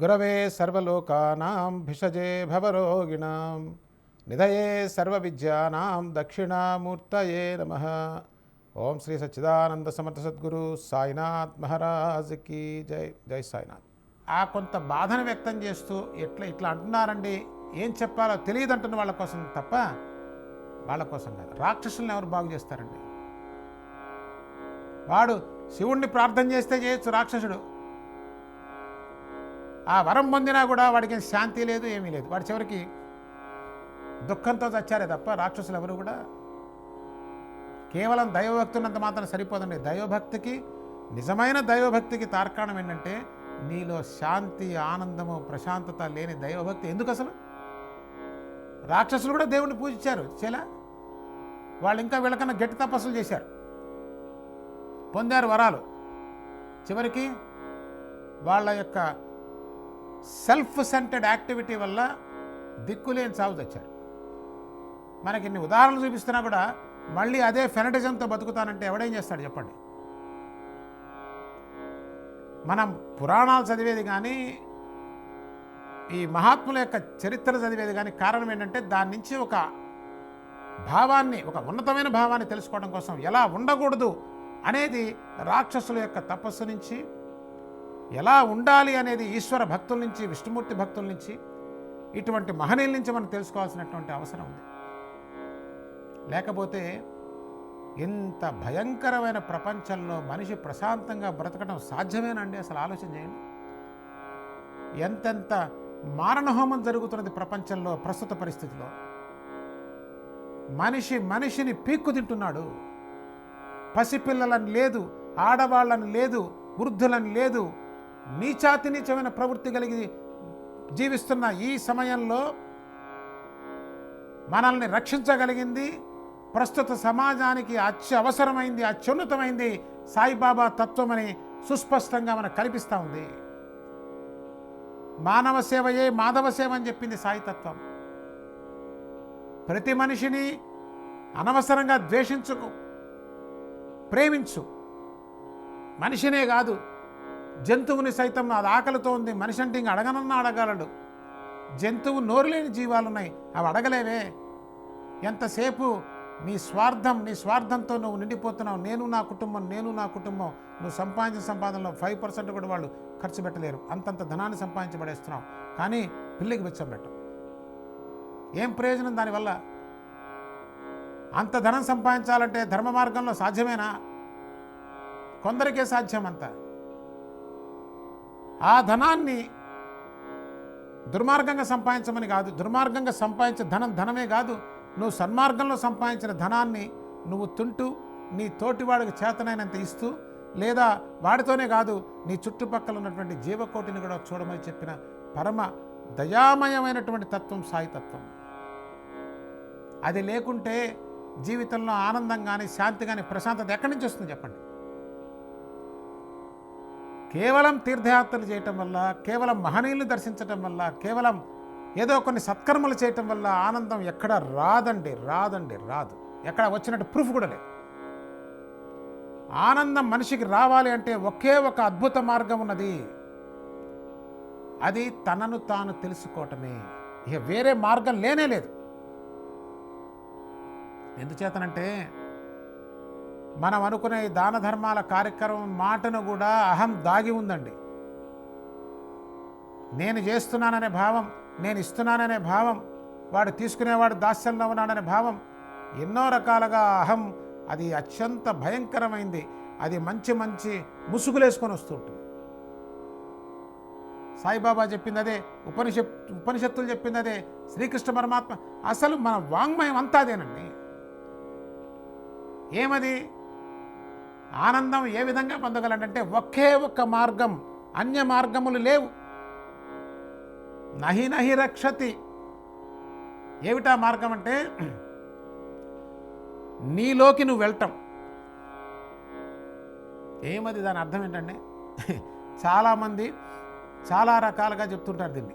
గురవే సర్వలోకానాం భిషజే భవరోగిణాం నిధయే సర్వవిద్యానాం దక్షిణామూర్తయే నమ. ఓం శ్రీ సచ్చిదానంద సమర్థ సద్గురు సాయినాథ్ మహారాజ్కి జై జై సాయినాథ్. ఆ కొంత బాధను వ్యక్తం చేస్తూ ఎట్లా ఇట్లా అంటున్నారండి? ఏం చెప్పాలో తెలియదు అంటున్న వాళ్ళ కోసం తప్ప వాళ్ళ కోసం కాదు. రాక్షసుల్ని ఎవరు బాగు చేస్తారండి? వాడు శివుణ్ణి ప్రార్థన చేస్తే చేయొచ్చు రాక్షసుడు. ఆ వరం పొందినా కూడా వాడికి శాంతి లేదు ఏమీ లేదు. వాడి చివరికి దుఃఖంతో చచ్చారే తప్ప రాక్షసులు ఎవరు కూడా కేవలం దైవభక్తి ఉన్నంత మాత్రం సరిపోదండి. దైవభక్తికి నిజమైన దైవభక్తికి తార్కాణం ఏంటంటే నీలో శాంతి ఆనందము ప్రశాంతత లేని దైవభక్తి. ఎందుకు అసలు? రాక్షసులు కూడా దేవుణ్ణి పూజించారు. చేలా? వాళ్ళు ఇంకా వీళ్ళకన్నా గట్టి తపస్సులు చేశారు. పొందారు వరాలు. చివరికి వాళ్ళ యొక్క సెల్ఫ్ సెంటర్డ్ యాక్టివిటీ వల్ల దిక్కులేని సాగు తెచ్చారు. మనకి ఇన్ని ఉదాహరణలు చూపిస్తున్నా కూడా మళ్ళీ అదే ఫెనటిజంతో బతుకుతానంటే ఎవడేం చేస్తాడు చెప్పండి? మనం పురాణాలు చదివేది కానీ ఈ మహాత్ముల యొక్క చరిత్ర చదివేది కానీ కారణం ఏంటంటే దాని నుంచి ఒక భావాన్ని ఒక ఉన్నతమైన భావాన్ని తెలుసుకోవడం కోసం ఎలా ఉండకూడదు అనేది రాక్షసుల యొక్క తపస్సు నుంచి ఎలా ఉండాలి అనేది ఈశ్వర భక్తుల నుంచి విష్ణుమూర్తి భక్తుల నుంచి ఇటువంటి మహనీయుల నుంచి మనం తెలుసుకోవాల్సినటువంటి అవసరం ఉంది. లేకపోతే ఇంత భయంకరమైన ప్రపంచంలో మనిషి ప్రశాంతంగా బ్రతకడం సాధ్యమేనండి అసలు ఆలోచన చేయండి. ఎంతెంత మారణహోమం జరుగుతున్నది ప్రపంచంలో ప్రస్తుత పరిస్థితిలో. మనిషి మనిషిని పీక్కు తింటున్నాడు. పసిపిల్లలని లేదు ఆడవాళ్ళని లేదు వృద్ధులని లేదు నీచాతి నీచమైన ప్రవృత్తి కలిగి జీవిస్తున్న ఈ సమయంలో మనల్ని రక్షించగలిగింది. ప్రస్తుత సమాజానికి అత్యవసరమైంది అత్యున్నతమైంది సాయిబాబా తత్వమని సుస్పష్టంగా మనకు కల్పిస్తూ ఉంది. మానవ సేవయే మాధవ సేవ అని చెప్పింది సాయి తత్వం. ప్రతి మనిషిని అనవసరంగా ద్వేషించుకు ప్రేమించు. మనిషినే కాదు జంతువుని సైతం నాది ఆకలితో ఉంది. మనిషి అంటే ఇంక అడగనన్నా అడగలడు. జంతువు నోరులేని జీవాలు ఉన్నాయి అవి అడగలేవే. ఎంతసేపు నీ స్వార్థం నీ స్వార్థంతో నువ్వు నిండిపోతున్నావు. నేను నా కుటుంబం నేను నా కుటుంబం. నువ్వు సంపాదించిన సంపాదనలో ఫైవ్ పర్సెంట్ కూడా వాళ్ళు ఖర్చు పెట్టలేరు. అంతంత ధనాన్ని సంపాదించబడేస్తున్నావు. కానీ పిల్లికి వెచ్చం ఏం ప్రయోజనం దానివల్ల? అంత ధనం సంపాదించాలంటే ధర్మ మార్గంలో సాధ్యమేనా? కొందరికే సాధ్యం అంతా ఆ ధనాన్ని దుర్మార్గంగా సంపాదించమని కాదు దుర్మార్గంగా సంపాదించే ధనం ధనమే కాదు నువ్వు సన్మార్గంలో సంపాదించిన ధనాన్ని నువ్వు తింటూ నీ తోటివాడికి చేతనైనంత ఇస్తూ లేదా వాడితోనే కాదు నీ చుట్టుపక్కల ఉన్నటువంటి జీవకోటిని కూడా చూడమని చెప్పిన పరమ దయామయమైనటువంటి తత్వం సాయి తత్వం. అది లేకుంటే జీవితంలో ఆనందం కానీ శాంతి కానీ ప్రశాంతత ఎక్కడి నుంచి వస్తుంది చెప్పండి? కేవలం తీర్థయాత్రలు చేయటం వల్ల కేవలం మహనీయులు దర్శించటం వల్ల కేవలం ఏదో కొన్ని సత్కర్మలు చేయటం వల్ల ఆనందం ఎక్కడ రాదండి రాదండి రాదు. ఎక్కడ వచ్చినట్టు ప్రూఫ్ కూడా లేదు. ఆనందం మనిషికి రావాలి అంటే ఒకే ఒక అద్భుత మార్గం ఉన్నది. అది తనను తాను తెలుసుకోవటమే. ఇక వేరే మార్గం లేనే లేదు. ఎందుచేతనంటే మనం అనుకునే ఈ దాన ధర్మాల కార్యక్రమం మాటను కూడా అహం దాగి ఉందండి. నేను చేస్తున్నాననే భావం నేను ఇస్తున్నాననే భావం వాడు తీసుకునేవాడు దాస్యంలో ఉన్నాడనే భావం ఎన్నో రకాలుగా అహం అది అత్యంత భయంకరమైంది. అది మంచి మంచి ముసుగులేసుకొని వస్తుంటుంది. సాయిబాబా చెప్పింది అదే ఉపనిషత్ ఉపనిషత్తులు చెప్పింది అదే శ్రీకృష్ణ పరమాత్మ అసలు మన వాంగ్మయం అంతా అదేనండి. ఏమది? ఆనందం ఏ విధంగా పొందగలంటే ఒకే ఒక్క మార్గం అన్య మార్గములు లేవు. నహి నహి రక్షతి. ఏమిటా మార్గం అంటే? నీలోకి నువ్వు వెళ్ళటం ఏమది దాని అర్థం ఏంటంటే? చాలామంది చాలా రకాలుగా చెప్తుంటారు దీన్ని.